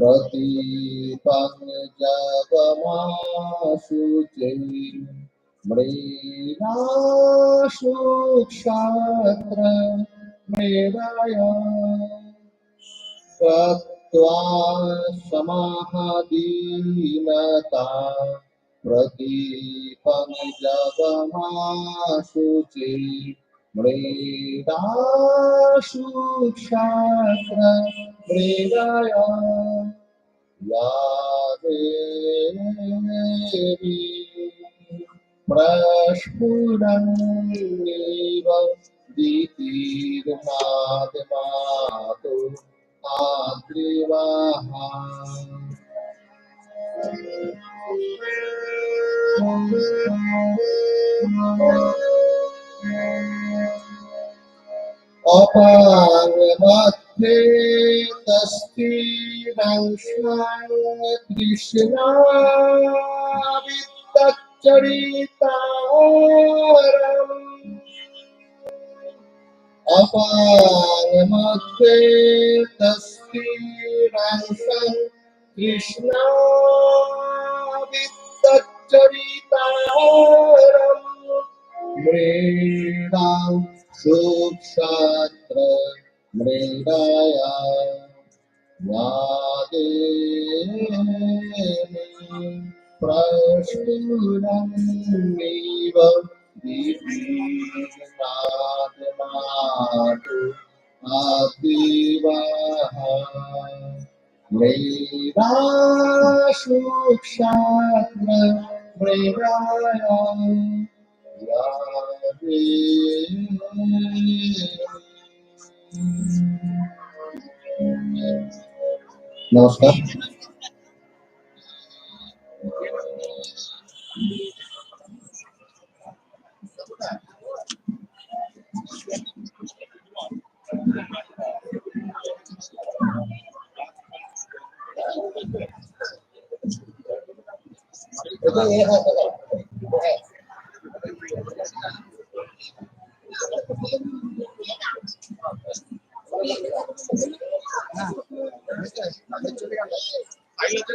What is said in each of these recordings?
प्रतीपजगमाशु मृणाशु क्षात्र मृदय सत्वा समाह दीनता प्रतीपजगमाशु मृडाशुक्षात्र मृडय या देवी प्रस्फुरन्नेव दीतिर्मादमातु অপারমধ্যে তস্তিরাংশাং Krishna বিদ্যচরিতারম অপারমধ্যে তস্তিরাংশাং Krishna বিদ্যচরিতারম মৃণাং सूक्षात्र मृण्डाया वादेमि प्रष्टुरन्निव दीपीनादनातु आदिवाः। मृडाशुक्षात्र Ahí está.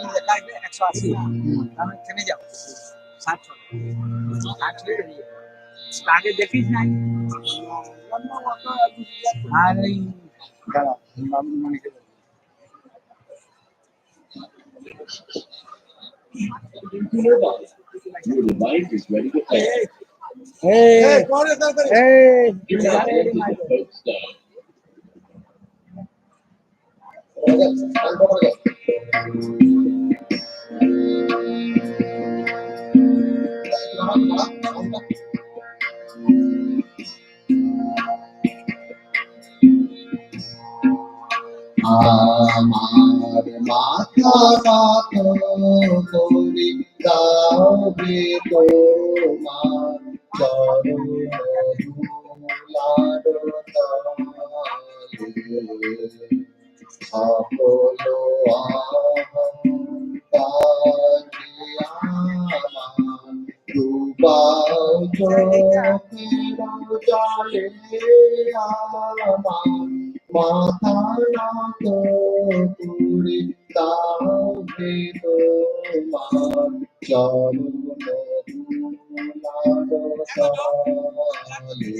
ওকে যে প্রথমে লেখা আসবে একশো আশি তাহলে থেমে যাও ষাট সবে ষাট হয়ে বেরিয়ে যাবে। আগে দেখিস নাই আর ওই দাঁড়া বাবু মনে করে Your mind is ready to play. এই পরে তাড়াতাড়ি এই Your mind is আমার মাথা মাথা করি দাও তোমার জলে আমার মাথা নত করে তাও হে তোমার চরণ তলে।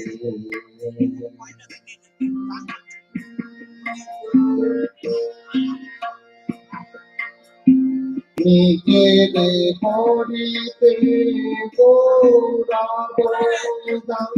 রে গৌরব দাম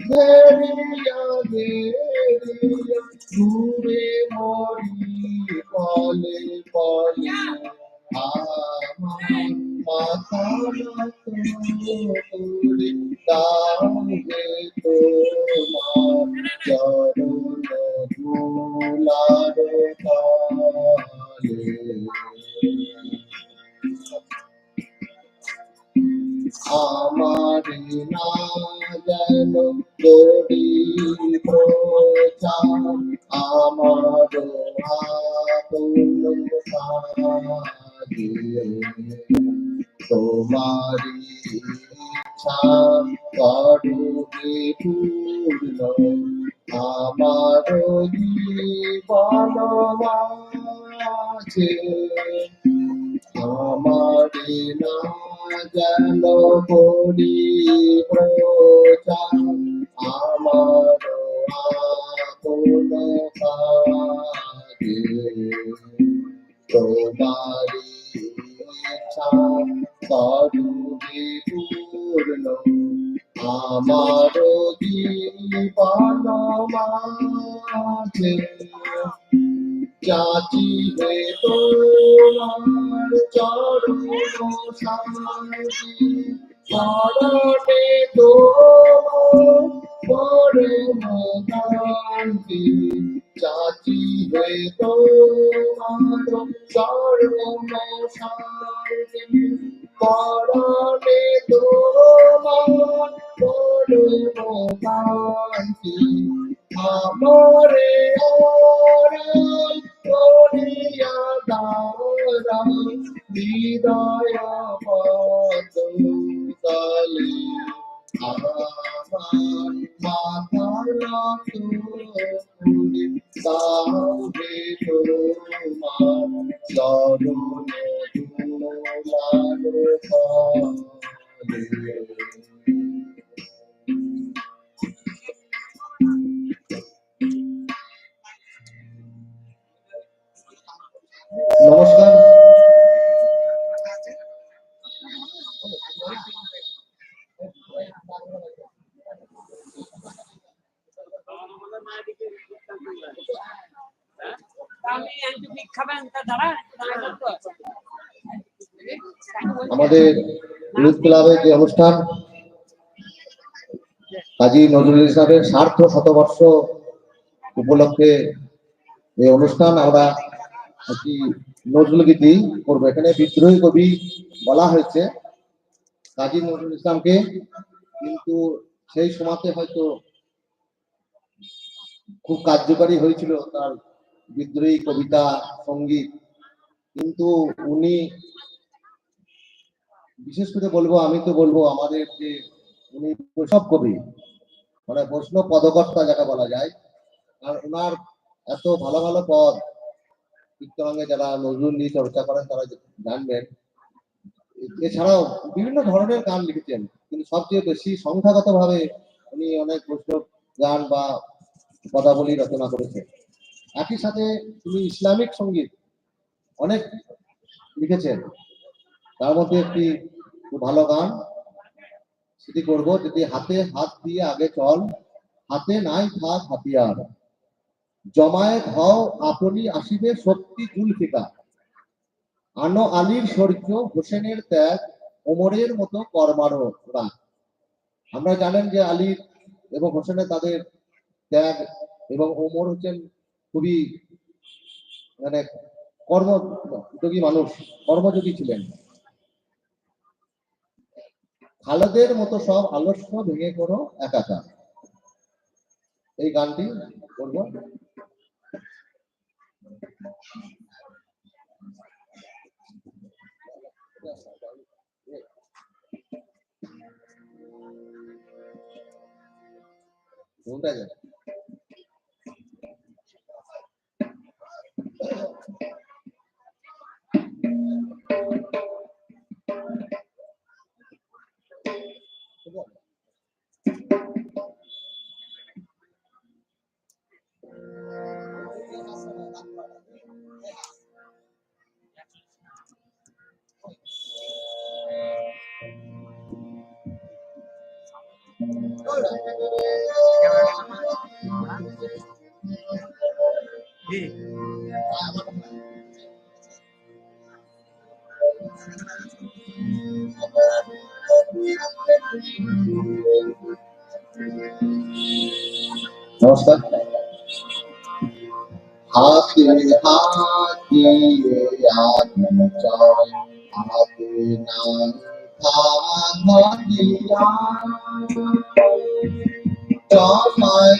ধরিয়া ধরিয়া ঘুরে মরি পলে পলে আমার মাথা তুলে তাহে তোমার চরণ ধুলার তলে আমার না যেন গরি প্রচার। আমার তোমারি ইচ্ছা করবে পূর্ণ। আমার জীবন মাঝে আমারে না যেন করি প্রচার আমার আপন কাজে তোমারি ইচ্ছা করবে পূর্ণ চাচিবে তোমার চরণ শান্তি চরণে তোমার পরম শান্তি চাচিবে তোমার চরণ শান্তি পরণে তোমার পরম শান্তি আমরে ওরে করিয়া দারা হৃদয় পদ তলে আমার মাথা তুলি তাহে তোমার চরণ ধুলার নমস্কার। আমাদের ইউথ ক্লাবের যে অনুষ্ঠান, কাজী নজরুল ইসলামের সার্থ শতবর্ষ উপলক্ষে এই অনুষ্ঠান আমরা একটি নজরুল গীতি করব। এখানে বিদ্রোহী কবি বলা হয়েছে, কাজী নজরুল ইসলামকে, কিন্তু সেই সময়তে হয়তো খুব কার্যকারী হয়েছিল তার বিদ্রোহী কবিতা, সংগীত। কিন্তু উনি, বিশেষ করে বলব, আমি তো বলব, আমাদের যে উনি বৈষ্ণব কবি মানে বৈষ্ণব পদকর্তা যাকে বলা যায় কারণ ওনার এত ভালো ভালো পদ কীর্তনাঙ্গে যারা নজরুল নিয়ে চর্চা করেন, তারা জানবেন। এছাড়াও বিভিন্ন ধরনের গান লিখেছেন, কিন্তু সবচেয়ে বেশি সংখ্যাগত ভাবে উনি অনেক বৈষ্ণব গান বা পদাবলী রচনা করেছেন। একই সাথে তিনি ইসলামিক সংগীত অনেক লিখেছেন। তার মধ্যে একটি ভালো গান, সেটি করব যদি হাতে হাত দিয়ে আগে চল, হাতে নাই থাক হাতিয়ার। জমায়েত হও, আপনি আসিবে সত্যি জুলফিকা আনো আলীর শৌর্য, হোসেনের ত্যাগ, ওমরের মতো কর্মারো রাগ আমরা জানেন যে আলীর এবং হোসেনের তাদের ত্যাগ এবং ওমর হচ্ছেন খুবই মানে কর্মযোগী মানুষ, কর্মযোগী ছিলেন। খালেদের মতো সব আলস্য ভেঙে করো একাকার। এই গানটি করব। 問題じゃない。যাবে নমস্কার হাতে হাতে আগুন জয় হাতে নাম থাকিয়া জমাই পামনি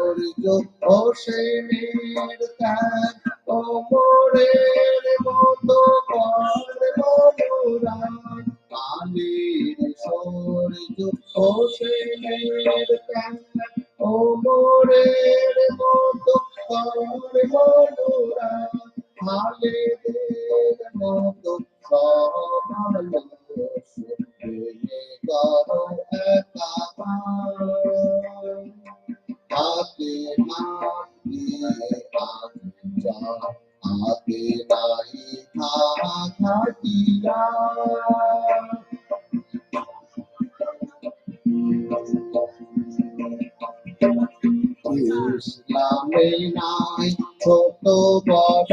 সূর্য হোসেনের ত্যাগ অমরের মতো মনোরাম আলির সূর্য হোসেনের ত্যাগ অমরের মতো মনোরাম খালেদের মতো সমালো করো একা ইসলামে নাই ছোট বড়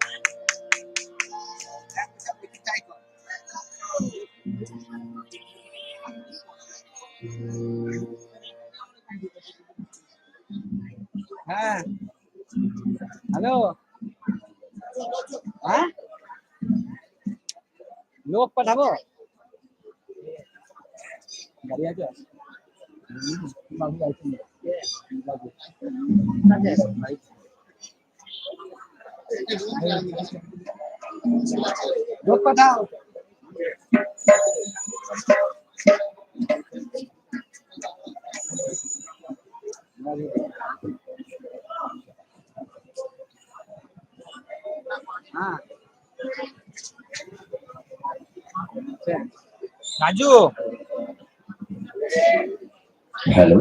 হাতিয়া নমস্কার হ্যাঁ হ্যালো হ্যাঁ লোক পাঠাবো গাড়ি আছে হুম, বাবু আছে বাবু লোক পাঠাও রাজু Hello.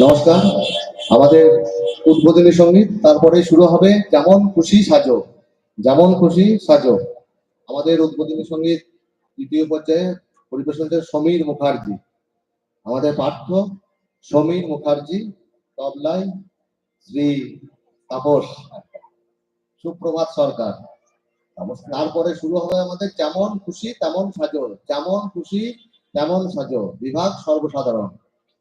নমস্কার আমাদের উদ্বোধনী সংগীত তারপরে শুরু হবে যেমন খুশি সাজো, যেমন খুশি সাজো। আমাদের উদ্বোধনী সংগীত দ্বিতীয় পর্যায়ে পরিবেশন সমীর মুখার্জি। আমাদের পাঠ্য সমীর মুখার্জি, তবলায় শ্রী তাপস, সুপ্রভাত সরকার। তারপরে শুরু হবে আমাদের যেমন খুশি তেমন সাজো, যেমন খুশি তেমন সাজো, বিভাগ সর্বসাধারণ।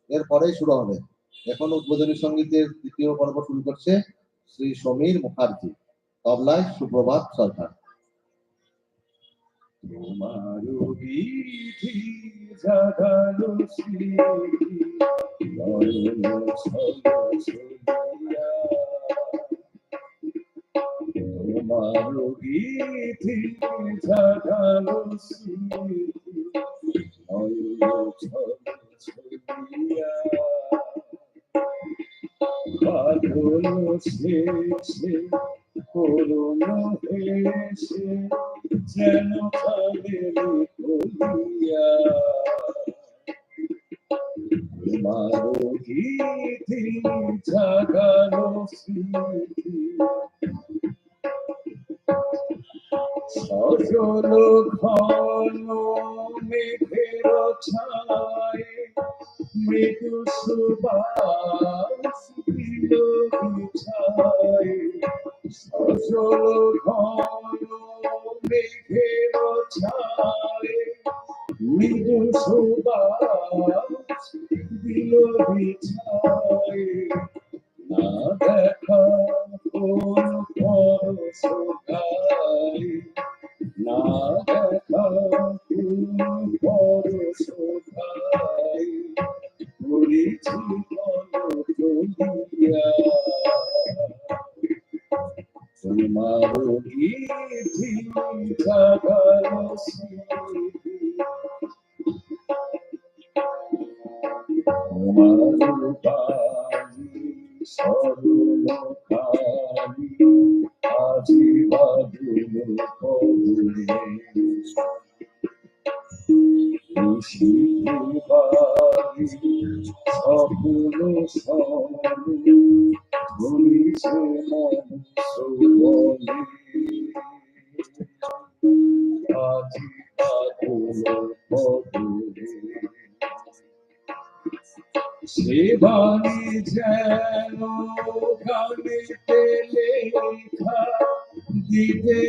এরপরেই শুরু হবে। এখন উদ্বোধনী সঙ্গীতের দ্বিতীয় পর্ব শুরু করছে শ্রী সমীর মুখার্জি, তবলায় সুপ্রভাত সরকার তোমারও বিধি। শেষে করুণ হেসে যেন কালের কলিয়া তোমার গীতি জাগালো স্মৃতি সজল ঘন মেঘের ছায় মৃদু সুবাস দিল বিছায় সজল ঘন মেঘের ছায় মৃদু সুবাস দিল বিছায় না দেখা কোন পরশকায় তোমার কবুলে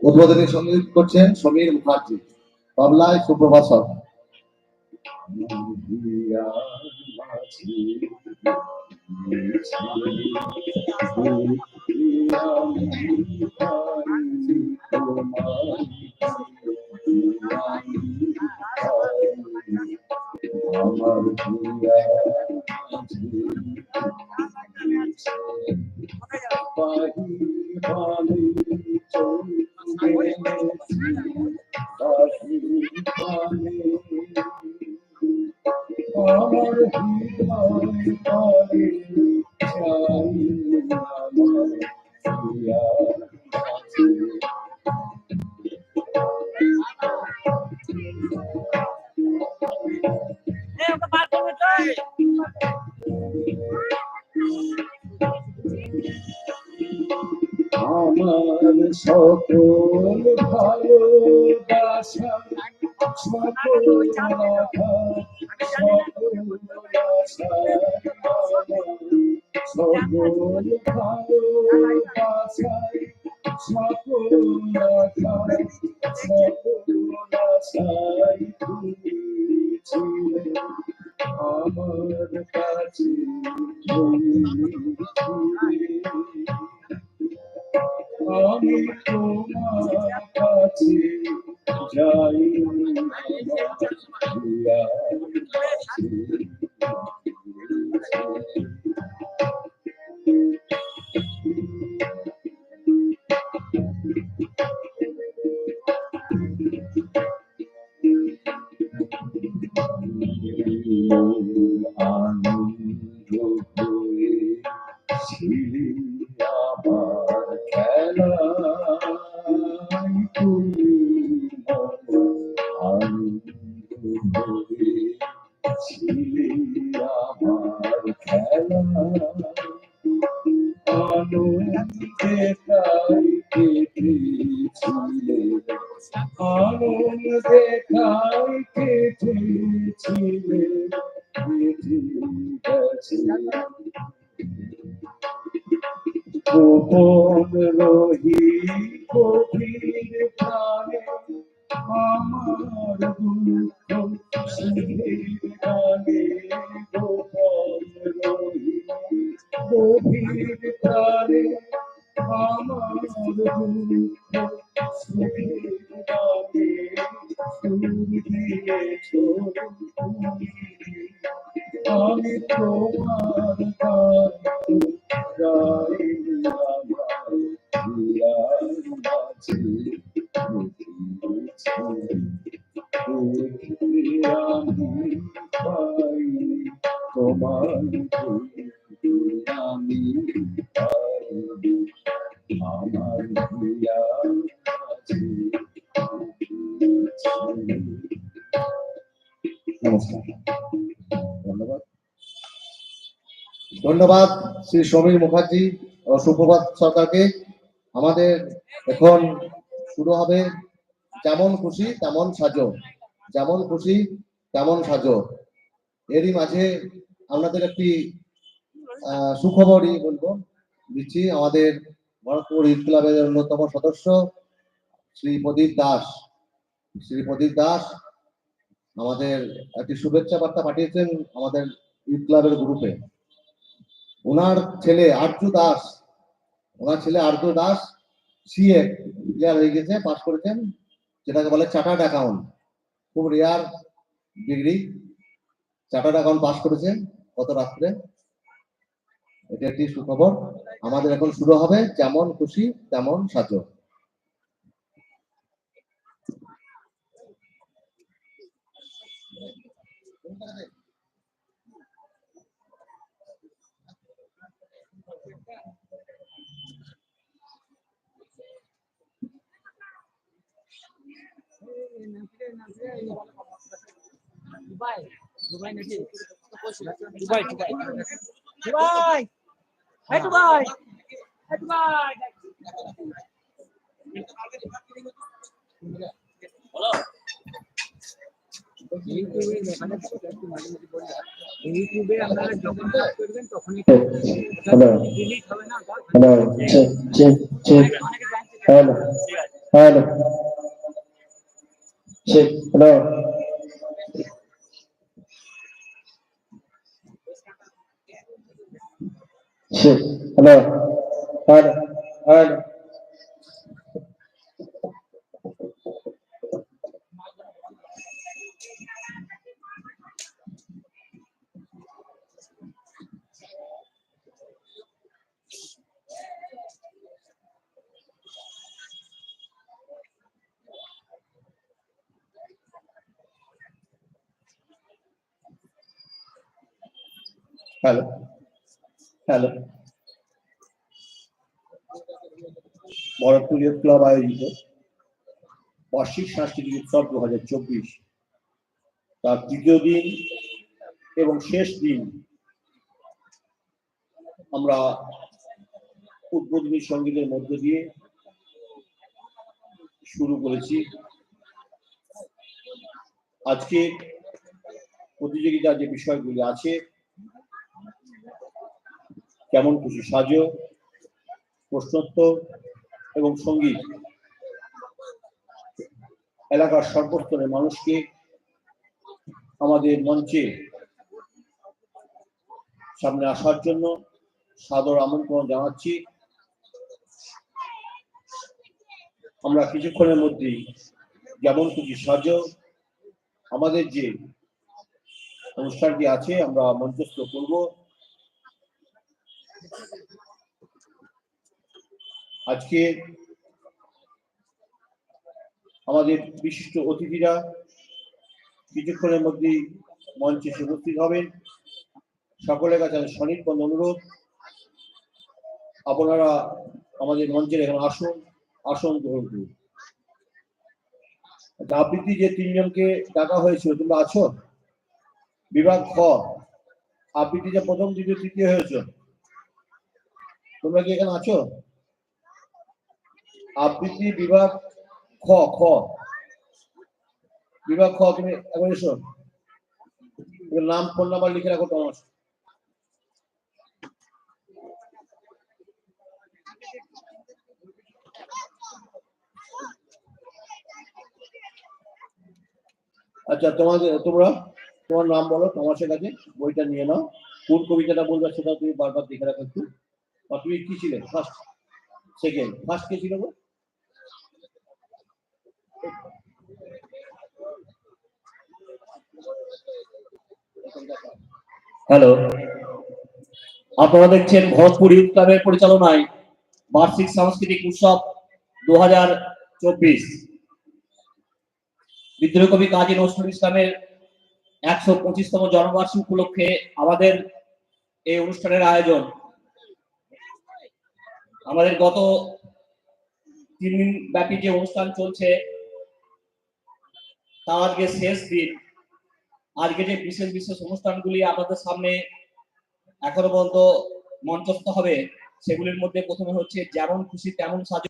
উদ্বোধনী সংগীত করছেন সমীর মুখার্জি তবলায় সুপ্রভাত সরকার আমার সকল ভালোবাসা সকল রাখা সকল আশাই তুমি আমার কাছে। আমি তোমার কাছে যাই আনন্দ হয়ে গোপন রহি গভীর প্রাণে আমার দুঃখ সুধীর গানে গোপন রহি গভীর প্রাণে আমার দুঃখ সুধীর গানে সুর দিয়েছ আমি তোমার গান গাই ধন্যবাদ শ্রী সমীর মুখার্জি ও সুপ্রভাত সরকারকে। আমাদের এখন শুরু হবে যেমন খুশি তেমন সাজো। যেমন খুশি তেমন সাজো। এরই মাঝে আপনাদের একটি সুখবরই বলব। দিচ্ছি আমাদের ভরতপুর ঈদ ক্লাবের অন্যতম সদস্য শ্রী প্রদীপ দাস। শ্রী প্রদীপ দাস আমাদের একটি শুভেচ্ছা বার্তা পাঠিয়েছেন আমাদের ঈদ ক্লাবের গ্রুপে। ওনার ছেলে আর্জু দাস, ওনার ছেলে আর্জু দাস সিএ ক্লিয়ার হয়ে গেছে পাস করেছেন, যেটাকে বলে চার্টার্ড অ্যাকাউন্ট। খুব rare degree chartered account pass করেছেন। গত রাত্রে? এটা একটি সুখবর। আমাদের এখন শুরু হবে যেমন খুশি, তেমন সাজো। দুবাই দুবাই নাকি দুবাই দুবাই দুবাই এই দুবাই এই দুবাই ইউটিউবে এখানে একটু মাঝে মাঝে বললে ইউটিউবে আপনারা যখন কাজ করবেন তখনই ডিলিট হবে না hello. Hello hello hello check hello hello hello hello hello. Bharatpur club আয়োজিত বার্ষিক সাংস্কৃতিক উৎসব দু হাজার চব্বিশ। তার তৃতীয় দিন এবং শেষ দিন আমরা উদ্বোধনী সঙ্গীতের মধ্য দিয়ে শুরু করেছি। আজকে প্রতিযোগিতার যে বিষয়গুলি আছে কেমন খুশি সাজো, প্রশ্নোত্তর এবং সংগীত। এলাকার সর্বস্তরের মানুষকে আমাদের মঞ্চে সামনে আসার জন্য সাদর আমন্ত্রণ জানাচ্ছি। আমরা কিছুক্ষণের মধ্যেই যেমন খুশি সাজ, আমাদের যে অনুষ্ঠানটি আছে, আমরা মঞ্চস্থ করব। আজকে আমাদের বিশিষ্ট অতিথিরা কিছুক্ষণের মধ্যেই মঞ্চে এসে উপস্থিত হবেন। সকলের কাছে আমি সনির্বন্ধ অনুরোধ। আপনারা আমাদের মঞ্চের এখানে আসন আসন গ্রহণ করুন। আচ্ছা, আবৃত্তি যে তিনজনকে ডাকা হয়েছিল তোমরা আছো? বিভাগ খ আবৃত্তি যে প্রথম দ্বিতীয় তৃতীয় হয়েছে। তোমরা কি এখানে আছো? আবৃত্তি বিভাগ খ খ। বিভাগ খ, তুমি এসো। নাম, ফোন নাম্বার লিখে রাখো তোমার আচ্ছা তোমাদের, তোমরা, তোমার নাম বলো, তোমার সে কাছে, বইটা নিয়ে নাও। কোন কবিতাটা বলবে সেটা তুমি বারবার দেখে রাখো একটু। তুমি কি ছিলে? ফার্স্ট সেকেন্ড ফার্স্ট কে ছিল গো? হ্যালো আপনারা দেখছেন ভরতপুর ইউথ ক্লাবের পরিচালনায় বার্ষিক সাংস্কৃতিক উৎসব দু হাজার চব্বিশ। বিদ্রোহী কবি কাজী নজরুল ইসলামের একশো পঁচিশতম জন্মবার্ষিকী উপলক্ষে আমাদের এই অনুষ্ঠানের আয়োজন। আমাদের গত তিন দিন ব্যাপী যে অনুষ্ঠান চলছে তার আজকে শেষ দিন। আজকে যে বিশেষ বিশেষ অনুষ্ঠানগুলি আপনাদের সামনে এখনও পর্যন্ত মঞ্চস্থ হবে, সেগুলির মধ্যে প্রথমে হচ্ছে যেমন খুশি তেমন সাজ।